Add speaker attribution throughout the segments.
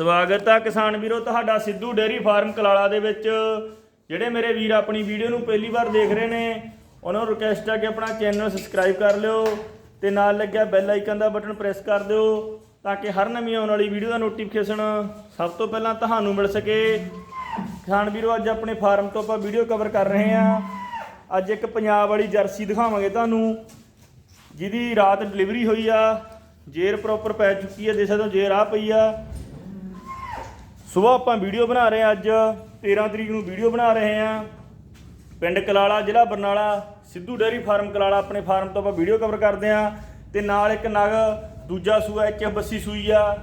Speaker 1: ਸਵਾਗਤ ਆ ਕਿਸਾਨ ਵੀਰੋ, ਤੁਹਾਡਾ ਸਿੱਧੂ ਡੇਅਰੀ ਫਾਰਮ ਕਲਾਲਾ ਦੇ ਵਿੱਚ। ਜਿਹੜੇ ਮੇਰੇ ਵੀਰ ਆਪਣੀ ਵੀਡੀਓ ਨੂੰ ਪਹਿਲੀ ਵਾਰ ਦੇਖ ਰਹੇ ਨੇ, ਉਹਨਾਂ ਨੂੰ ਰਿਕਵੈਸਟ ਆ ਕਿ ਆਪਣਾ ਚੈਨਲ ਸਬਸਕ੍ਰਾਈਬ ਕਰ ਲਿਓ ਤੇ ਨਾਲ ਲੱਗਿਆ ਬੈਲ ਆਈਕਨ ਦਾ ਬਟਨ ਪ੍ਰੈਸ ਕਰ ਦਿਓ ਤਾਂ ਕਿ ਹਰ ਨਵੀਂ ਆਉਣ ਵਾਲੀ ਵੀਡੀਓ ਦਾ ਨੋਟੀਫਿਕੇਸ਼ਨ ਸਭ ਤੋਂ ਪਹਿਲਾਂ ਤੁਹਾਨੂੰ ਮਿਲ ਸਕੇ। ਕਿਸਾਨ ਵੀਰੋ, ਅੱਜ ਆਪਣੇ ਫਾਰਮ ਤੋਂ ਆਪਾਂ ਵੀਡੀਓ ਕਵਰ ਕਰ ਰਹੇ ਹਾਂ। ਅੱਜ ਇੱਕ ਪੰਜਾਬ ਵਾਲੀ ਜਰਸੀ ਦਿਖਾਵਾਂਗੇ ਤੁਹਾਨੂੰ, ਜਿਹਦੀ ਰਾਤ ਡਿਲੀਵਰੀ ਹੋਈ ਆ, ਜੇਰ ਪ੍ਰੋਪਰ ਪੈ ਚੁੱਕੀ ਹੈ ਦੇਖ ਸਕਦੇ ਹੋ ਜੇਰ ਆ ਪਈ ਆ। ਸਵੇਰ ਆਪਾਂ ਵੀਡੀਓ ਬਣਾ ਰਹੇ ਹਾਂ ਅੱਜ 13 ਤਰੀਕ ਨੂੰ ਵੀਡੀਓ ਬਣਾ ਰਹੇ ਹਾਂ। ਪਿੰਡ ਕਲਾਲਾ, ਜ਼ਿਲ੍ਹਾ ਬਰਨਾਲਾ, ਸਿੱਧੂ ਡੇਅਰੀ ਫਾਰਮ ਕਲਾਲਾ ਆਪਣੇ ਫਾਰਮ ਤੋਂ ਆਪਾਂ ਵੀਡੀਓ ਕਵਰ ਕਰਦੇ ਹਾਂ। ਤੇ ਨਾਲ ਇੱਕ ਨਗ, ਦੂਜਾ ਸੂਆ, ਇੱਕ ਬੱਸੀ ਸੂਈ ਆ।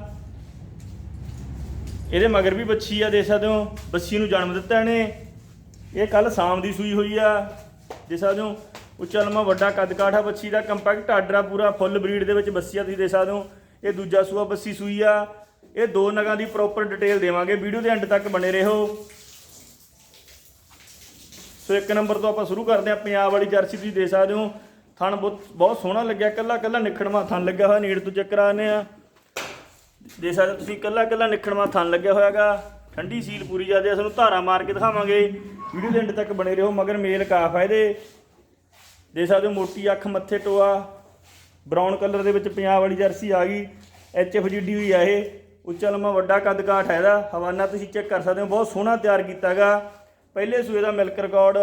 Speaker 1: ਇਹਦੇ ਮਗਰ ਵੀ ਬੱਚੀ ਆ ਦੇ ਸਕਦੇ ਹੋ। ਬੱਸੀ ਨੂੰ ਜਨਮ ਦਿੱਤਾ ਇਹਨੇ। ਇਹ ਕੱਲ ਸ਼ਾਮ ਦੀ ਸੂਈ ਹੋਈ ਆ। ਦੇ ਸਕਦੇ ਹੋ। ਉੱਚਾ ਲੰਮਾ ਵੱਡਾ ਕੱਦ ਕਾਠਾ ਬੱਚੀ ਦਾ, ਕੰਪੈਕਟ ਆਰਡਰ ਆ ਪੂਰਾ, ਫੁੱਲ ਬਰੀਡ ਦੇ ਵਿੱਚ ਬੱਸੀ ਆ, ਤੁਸੀਂ ਦੇ ਸਕਦੇ ਹੋ। ਇਹ ਦੂਜਾ ਸੂਆ ਬੱਸੀ ਸੂਈ ਆ। ਇਹ ਦੋ ਨਗਾਂ ਦੀ ਪ੍ਰੋਪਰ ਡਿਟੇਲ ਦੇਵਾਂਗੇ। ਵੀਡੀਓ ਦੇ ਐਂਡ ਤੱਕ ਬਣੇ ਰਹੋ। ਸੋ ਇੱਕ ਨੰਬਰ ਤੋਂ ਆਪਾਂ ਸ਼ੁਰੂ ਕਰਦੇ ਹਾਂ। ਪੰਜਾਬ ਵਾਲੀ ਜਰਸੀ ਤੁਸੀਂ ਦੇ ਸਕਦੇ ਹੋ। ਥਣ ਬਹੁਤ ਬਹੁਤ ਸੋਹਣਾ ਲੱਗਿਆ। ਕੱਲਾ ਕੱਲਾ ਨਿਖੜਵਾ ਥਣ ਲੱਗਿਆ ਹੋਇਆ। ਨੀੜ ਤੋਂ ਚੱਕਰ ਕਰਾਣੇ ਆ ਦੇ ਸਕਦੇ ਹੋ ਤੁਸੀਂ, ਕੱਲਾ ਕੱਲਾ ਨਿਖੜਵਾ ਥਣ ਲੱਗਿਆ ਹੋਇਆਗਾ। ਠੰਡੀ ਸੀਲ ਪੂਰੀ ਜਾਂਦੀ ਆ ਤੁਹਾਨੂੰ ਧਾਰਾ ਮਾਰ ਕੇ ਦਿਖਾਵਾਂਗੇ। ਵੀਡੀਓ ਦੇ ਐਂਡ ਤੱਕ ਬਣੇ ਰਹੋ। ਮਗਰ ਮੇਲ ਕਾਫ ਆ ਇਹਦੇ। ਦੇਖ ਸਕਦੇ ਹੋ ਮੋਟੀ ਅੱਖ, ਮੱਥੇ ਟੋਆ। ਬਰਾਊਨ ਕਲਰ ਦੇ ਵਿੱਚ ਪੰਜਾਬ ਵਾਲੀ ਜਰਸੀ ਆ ਗਈ। ਐਚ ਐਫ ਹੋਈ ਆ ਇਹ। ਉੱਚਾ ਲੰਮਾ ਵੱਡਾ ਕੱਦ ਕਾਠ ਹੈ ਇਹਦਾ। ਹਵਾਨਾ ਤੁਸੀਂ ਚੈੱਕ ਕਰ ਸਕਦੇ ਹੋ। ਬਹੁਤ ਸੋਹਣਾ ਤਿਆਰ ਕੀਤਾਗਾ। ਪਹਿਲੇ ਸੂਏ ਦਾ ਮਿਲਕ ਰਿਕਾਰਡ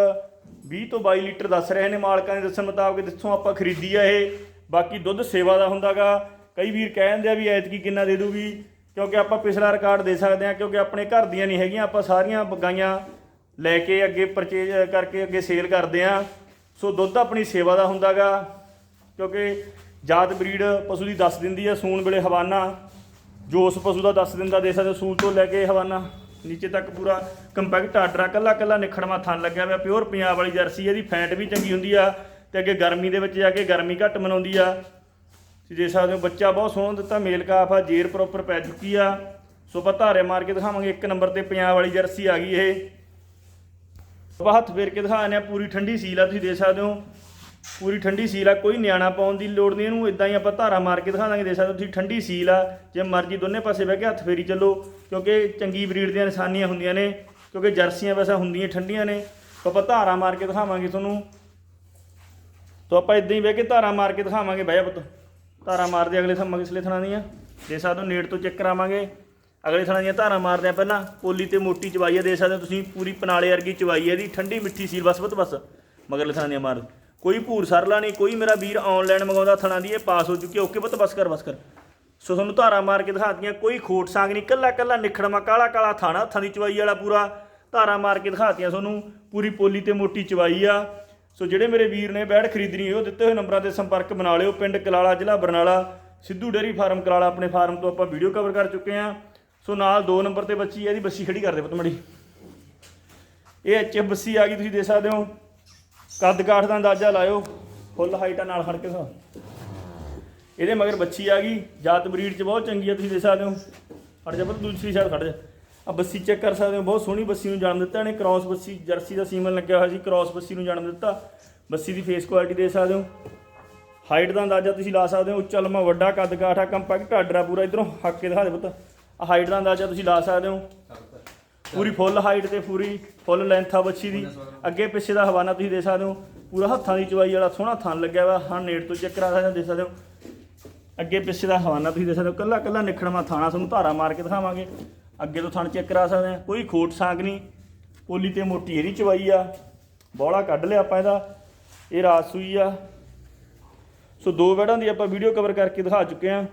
Speaker 1: 20 ਤੋਂ 22 ਲੀਟਰ ਦੱਸ ਰਹੇ ਨੇ। ਮਾਲਕਾਂ ਦੇ ਦੱਸਣ ਮੁਤਾਬਕ ਜਿੱਥੋਂ ਆਪਾਂ ਖਰੀਦੀ ਆ ਇਹ। ਬਾਕੀ ਦੁੱਧ ਸੇਵਾ ਦਾ ਹੁੰਦਾਗਾ। ਕਈ ਵੀਰ ਕਹਿੰਦੇ ਆ ਵੀ ਐਤਕੀ ਕਿੰਨਾ ਦੇ ਦੂਗੀ। ਕਿਉਂਕਿ ਆਪਾਂ ਪਿਛਲਾ ਰਿਕਾਰਡ ਦੇ ਸਕਦੇ ਆ, ਕਿਉਂਕਿ ਆਪਣੇ ਘਰ ਦੀਆਂ ਨਹੀਂ ਹੈਗੀਆਂ। ਆਪਾਂ ਸਾਰੀਆਂ ਗਾਈਆਂ ਲੈ ਕੇ ਅੱਗੇ ਪਰਚੇਜ ਕਰਕੇ ਅੱਗੇ ਸੇਲ ਕਰਦੇ ਆ। ਸੋ ਦੁੱਧ ਆਪਣੀ ਸੇਵਾ ਦਾ ਹੁੰਦਾਗਾ। ਕਿਉਂਕਿ ਜਾਤ ਬਰੀਡ ਪਸ਼ੂ ਦੀ ਦੱਸ ਦਿੰਦੀ ਆ। ਸੂਣ ਵੇਲੇ ਹਵਾਨਾ ਜੋ ਉਸ ਪਸ਼ੂ ਦਾ ਦਸ ਦਿਨ ਦਾ ਦੇ ਸਕਦੇ ਹੋ, ਸੂਲ ਤੋਂ ਲੈ ਕੇ ਹਵਾਨਾ ਨੀਚੇ ਤੱਕ ਪੂਰਾ ਕੰਪੈਕਟ ਆਰਡਰ ਕੱਲਾ ਕੱਲਾ ਨਿਖੜਵਾ ਥਣ ਲੱਗਿਆ ਹੋਇਆ ਪਿਓਰ ਪੰਜਾਬ ਵਾਲੀ ਜਰਸੀ ਇਹਦੀ ਫੈਂਟ ਵੀ ਚੰਗੀ ਹੁੰਦੀ ਆ ਤੇ ਅੱਗੇ ਗਰਮੀ ਦੇ ਵਿੱਚ ਜਾ ਕੇ ਗਰਮੀ ਘੱਟ ਮਨਾਉਂਦੀ ਆ। ਤੁਸੀਂ ਦੇਖ ਸਕਦੇ ਹੋ ਬੱਚਾ ਬਹੁਤ ਸੋਹਣਾ ਦਿੱਤਾ ਮੇਲ ਕਾਫ ਆ ਜੇਰ ਪ੍ਰੋਪਰ ਪੈ ਚੁੱਕੀ ਆ। ਸੋ ਆਪਾਂ ਧਾਰੇ ਮਾਰ ਕੇ ਦਿਖਾਵਾਂਗੇ ਇੱਕ ਨੰਬਰ ਤੇ ਪੰਜਾਬ ਵਾਲੀ ਜਰਸੀ ਆ ਗਈ ਇਹ। ਆਪਾਂ ਹੱਥ ਫੇਰ ਕੇ ਦਿਖਾਉਂਦੇ ਆ ਪੂਰੀ ਠੰਡੀ ਸੀਲ ਆ ਤੁਸੀਂ ਦੇਖ ਸਕਦੇ ਹੋ। ਪੂਰੀ ਠੰਡੀ ਸੀਲ ਆ, ਕੋਈ ਨਿਆਣਾ ਪਾਉਣ ਦੀ ਲੋੜ ਨਹੀਂ, ਇਹਨੂੰ ਇਦਾਂ ਹੀ ਆਪਾਂ ਧਾਰਾ ਮਾਰ ਕੇ ਦਿਖਾ ਦਾਂਗੇ ਦੇਖ ਸਕਦੇ ਤੁਸੀਂ, ਠੰਡੀ ਸੀਲ ਆ, ਜੇ ਮਰਜ਼ੀ ਦੋਨੇ ਪਾਸੇ ਬਹਿ ਕੇ ਹੱਥ ਫੇਰੀ ਚੱਲੋ, ਕਿਉਂਕਿ ਚੰਗੀ ਬਰੀਡ ਦੀਆਂ ਨਿਸ਼ਾਨੀਆਂ ਹੁੰਦੀਆਂ ਨੇ, ਕਿਉਂਕਿ ਜਰਸੀਆਂ ਵੈਸਾ ਹੁੰਦੀਆਂ ਠੰਡੀਆਂ ਨੇ ਆਪਾਂ ਧਾਰਾ ਮਾਰ ਕੇ ਦਿਖਾਵਾਂਗੇ ਤੁਹਾਨੂੰ। ਤਾਂ ਆਪਾਂ ਇਦਾਂ ਹੀ ਬਹਿ ਕੇ ਧਾਰਾ ਮਾਰ ਕੇ ਦਿਖਾਵਾਂਗੇ, ਬਹਿ ਜਾ ਪੁੱਤ, ਧਾਰਾ ਮਾਰਦੇ ਅਗਲੇ ਥਾਂ ਮਗਸਲੇ ਥਣਾ ਦੀਆਂ ਦੇ ਸਕਦੇ ਹੋ ਨੇੜ ਤੋਂ ਚੈੱਕ ਕਰਾਵਾਂਗੇ, ਅਗਲੇ ਥਣਾ ਦੀਆਂ ਧਾਰਾ ਮਾਰਦੇ ਆ ਪਹਿਲਾਂ ਕੋਲੀ ਤੇ ਮੋਟੀ ਚਵਾਈ ਆ ਦੇ ਸਕਦੇ ਹੋ ਤੁਸੀਂ, ਪੂਰੀ ਪਨਾਲੇ ਵਰਗੀ ਚਵਾਈ ਆ ਦੀ ਠੰਡੀ ਮਿੱਠੀ ਸੀਲ, ਬਸ ਬਸ ਬਸ, ਮਗਰਲੇ ਥਣਾ ਦੀਆਂ ਮਾਰ। ਕੋਈ ਭੂਰ ਸਰਲਾ ਨਹੀਂ, ਕੋਈ ਮੇਰਾ ਵੀਰ ਆਨਲਾਈਨ ਮੰਗਾਉਂਦਾ ਥਣਾ ਦੀ, ਇਹ ਪਾਸ ਹੋ ਚੁੱਕੀ ਓਕੇ ਪੁੱਤ, ਬਸ ਕਰ ਬਸ ਕਰ। ਸੋ ਤੁਹਾਨੂੰ ਧਾਰਾ ਮਾਰ ਕੇ ਦਿਖਾਤੀਆਂ, ਕੋਈ ਖੋਟ ਸਾਂਗ ਨਹੀਂ, ਕੱਲਾ ਕੱਲਾ ਨਿਖੜਮਾ ਕਾਲਾ ਕਾਲਾ ਥਾਣਾ, ਹੱਥਾਂ ਦੀ ਚਵਾਈ ਵਾਲਾ ਪੂਰਾ। ਧਾਰਾ ਮਾਰ ਕੇ ਦਿਖਾਤੀਆਂ ਤੁਹਾਨੂੰ, ਪੂਰੀ ਪੋਲੀ ਤੇ ਮੋਟੀ ਚਵਾਈ ਆ। ਸੋ ਜਿਹੜੇ ਮੇਰੇ ਵੀਰ ਨੇ ਬੈੜ ਖਰੀਦਣੀ ਉਹ ਦਿੱਤੇ ਹੋਏ ਨੰਬਰਾਂ ਤੇ ਸੰਪਰਕ ਬਣਾ ਲਿਓ। ਪਿੰਡ ਕਲਾਲਾ, ਜ਼ਿਲ੍ਹਾ ਬਰਨਾਲਾ, ਸਿੱਧੂ ਡੇਅਰੀ ਫਾਰਮ ਕਲਾਲਾ ਆਪਣੇ ਫਾਰਮ ਤੋਂ ਆਪਾਂ ਵੀਡੀਓ ਕਵਰ ਕਰ ਚੁੱਕੇ ਆ ਸੋ ਨਾਲ ਦੋ ਨੰਬਰ ਤੇ ਬੱਚੀ ਇਹਦੀ ਬੱਸੀ ਖੜੀ ਕਰ ਦੇ ਪੁੱਤ ਮੜੀ। ਇਹ ਐਚ ਬੱਸੀ ਆ ਗਈ, ਤੁਸੀਂ ਦੇਖ ਸਕਦੇ ਹੋ। ਕੱਦ ਕਾਠ ਦਾ ਅੰਦਾਜ਼ਾ ਲਾਇਓ, ਫੁੱਲ ਹਾਈਟਾਂ ਨਾਲ ਖੜ ਕੇ ਸਾ ਇਹਦੇ ਮਗਰ ਬੱਚੀ ਆ ਗਈ, ਜਾਤ ਬਰੀਡ ਚ ਬਹੁਤ ਚੰਗੀ ਆ, ਤੁਸੀਂ ਦੇਖ ਸਕਦੇ ਹੋ। ਖੜ ਜਾ ਪੁੱਤ, ਦੂਸਰੀ ਸਾਈਡ ਖੜ ਜਾ। ਆ ਬੱਸੀ ਚੈੱਕ ਕਰ ਸਕਦੇ ਹੋ, ਬਹੁਤ ਸੋਹਣੀ ਬੱਸੀ ਨੂੰ ਜਨਮ ਦਿੱਤਾ ਇਹਨੇ ਕ੍ਰਾਸ ਬੱਸੀ, ਜਰਸੀ ਦਾ ਸੀਮਨ ਲੱਗਿਆ ਹੋਇਆ ਸੀ ਕ੍ਰਾਸ ਬੱਸੀ ਨੂੰ ਜਨਮ ਦਿੱਤਾ। ਬੱਸੀ ਦੀ ਫੇਸ ਕੁਆਲਿਟੀ ਦੇ ਸਕਦੇ ਹੋ। ਹਾਈਟ ਦਾ ਅੰਦਾਜ਼ਾ ਤੁਸੀਂ ਲਾ ਸਕਦੇ ਹੋ, ਉੱਚਾ, ਲੰਮਾ, ਵੱਡਾ ਕੱਦ ਕਾਠ ਕੰਪੈਕਟ ਆਰਡਰ ਆ ਪੂਰਾ ਇਧਰੋਂ ਹੱਕ ਕੇ ਦਿਖਾ ਦੇ ਪੁੱਤ। ਹਾਈਟ ਦਾ ਅੰਦਾਜ਼ਾ ਤੁਸੀਂ ਲਾ ਸਕਦੇ ਹੋ। ਪੂਰੀ ਫੁੱਲ ਹਾਈਟ ਤੇ ਪੂਰੀ ਫੁੱਲ ਲੈਂਥ ਆ ਬੱਚੀ ਦੀ। ਅੱਗੇ ਪਿੱਛੇ ਦਾ ਹਵਾਨਾ ਤੁਸੀਂ ਦੇਖ ਸਕਦੇ ਹੋ। ਪੂਰਾ ਹੱਥਾਂ ਦੀ ਚਵਾਈ ਵਾਲਾ ਸੋਹਣਾ ਥਣ ਲੱਗਿਆ ਵਾ। ਹਾਂ ਨੇੜ ਤੋਂ ਚੈੱਕ ਕਰਾ ਸਕਦੇ ਹੋ ਦੇਖ ਸਕਦੇ ਹੋ। ਅੱਗੇ ਪਿੱਛੇ ਦਾ ਹਵਾਨਾ ਤੁਸੀਂ ਦੇਖ ਸਕਦੇ ਹੋ। ਕੱਲਾ ਕੱਲਾ ਨਿਖੜਵਾ ਥਾਣਾ ਤੁਹਾਨੂੰ ਧਾਰਾ ਮਾਰ ਕੇ ਦਿਖਾਵਾਂਗੇ। ਅੱਗੇ ਤੋਂ ਥਣ ਚੈੱਕ ਕਰਾ ਸਕਦੇ ਆ ਕੋਈ ਖੋਟ ਸਾਂਗ ਨਹੀਂ। ਪੋਲੀ ਤੇ ਮੋਟੀ ਇਹਦੀ ਚਵਾਈ ਆ। ਬੋਲਾ ਕੱਢ ਲਿਆ ਆਪਾਂ ਇਹਦਾ। ਇਹ ਰਾਤ ਸੂਈ ਆ। ਸੋ ਦੋ ਵੜਾਂ ਦੀ ਆਪਾਂ ਵੀਡੀਓ ਕਵਰ ਕਰਕੇ ਦਿਖਾ ਚੁੱਕੇ ਆ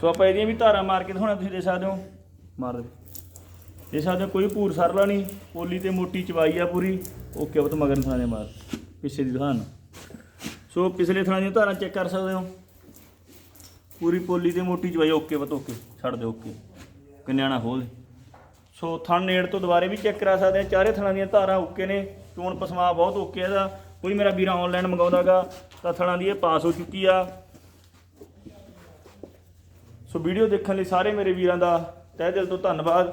Speaker 1: ਸੋ ਆਪਾਂ ਇਹਦੀਆਂ ਵੀ ਧਾਰਾ ਮਾਰ ਕੇ ਦਿਖਾਉਣਾ ਤੁਸੀਂ ਦੇਖ ਸਕਦੇ ਹੋ। ਮਾਰ ਦੇ ਦੇਖ ਸਕਦੇ ਕੋਈ ਭੂਰ ਸਰਲਾ ਨਹੀਂ ਪੋਲੀ ਤੇ ਮੋਟੀ ਚਵਾਈ ਆ ਪੂਰੀ ਓਕੇ ਉਹ ਤਾਂ ਮਗਰ ਥਾਣੇ ਮਾਰ, ਪਿੱਛੇ ਦੀ ਦਿਖਾਣ ਸੋ ਪਿਛਲੇ ਥਾਣੇ ਦੀਆਂ ਧਾਰਾਂ ਚੈੱਕ ਕਰ ਸਕਦੇ ਹੋ। ਪੂਰੀ ਪੋਲੀ ਤੇ ਮੋਟੀ ਚਵਾਈ, ਓਕੇ ਬਤ ਓਕੇ, ਛੱਡ ਦੇ ਓਕੇ। ਕਿੰਨਿਆਣਾ ਖੋਲ ਸੋ ਥਣ ਨੇੜ ਤੋਂ ਦੁਬਾਰੇ ਵੀ ਚੈੱਕ ਕਰਾ ਸਕਦੇ ਆ, ਚਾਰੇ ਥਣਾਂ ਦੀਆਂ ਧਾਰਾਂ ਓਕੇ ਨੇ, ਚੋਣ ਪਸਮਾ ਬਹੁਤ ਓਕੇ ਇਹਦਾ। ਕੋਈ ਮੇਰਾ ਵੀਰ ਆਨਲਾਈਨ ਮੰਗਾਉਂਦਾਗਾ, ਤਾਂ ਥਣਾਂ ਦੀ ਇਹ ਪਾਸ ਹੋ ਚੁੱਕੀ ਆ। ਸੋ ਵੀਡੀਓ ਦੇਖਣ ਲਈ ਸਾਰੇ ਮੇਰੇ ਵੀਰਾਂ ਦਾ ਤਹਿ ਦਿਲ ਤੋਂ ਧੰਨਵਾਦ।